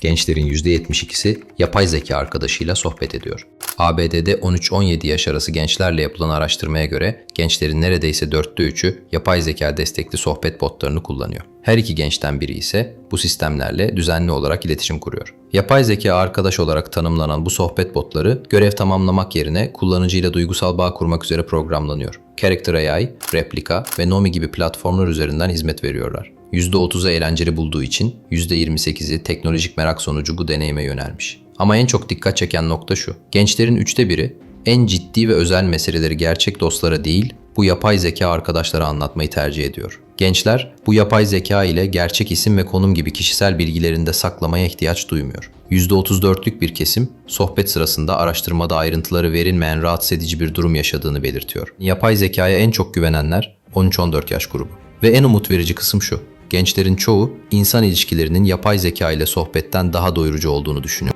Gençlerin %72'si yapay zeka arkadaşıyla sohbet ediyor. ABD'de 13-17 yaş arası gençlerle yapılan araştırmaya göre gençlerin neredeyse dörtte üçü yapay zeka destekli sohbet botlarını kullanıyor. Her iki gençten biri ise bu sistemlerle düzenli olarak iletişim kuruyor. Yapay zeka arkadaş olarak tanımlanan bu sohbet botları görev tamamlamak yerine kullanıcıyla duygusal bağ kurmak üzere programlanıyor. Character AI, Replika ve Nomi gibi platformlar üzerinden hizmet veriyorlar. %30'u eğlenceli bulduğu için %28'i teknolojik merak sonucu bu deneyime yönelmiş. Ama en çok dikkat çeken nokta şu. Gençlerin üçte biri en ciddi ve özel meseleleri gerçek dostlara değil, bu yapay zeka arkadaşlara anlatmayı tercih ediyor. Gençler bu yapay zeka ile gerçek isim ve konum gibi kişisel bilgilerini de saklamaya ihtiyaç duymuyor. %34'lük bir kesim sohbet sırasında araştırmada ayrıntıları verilmeyen rahatsız edici bir durum yaşadığını belirtiyor. Yapay zekaya en çok güvenenler 13-14 yaş grubu. Ve en umut verici kısım şu. Gençlerin çoğu insan ilişkilerinin yapay zeka ile sohbetten daha doyurucu olduğunu düşünüyor.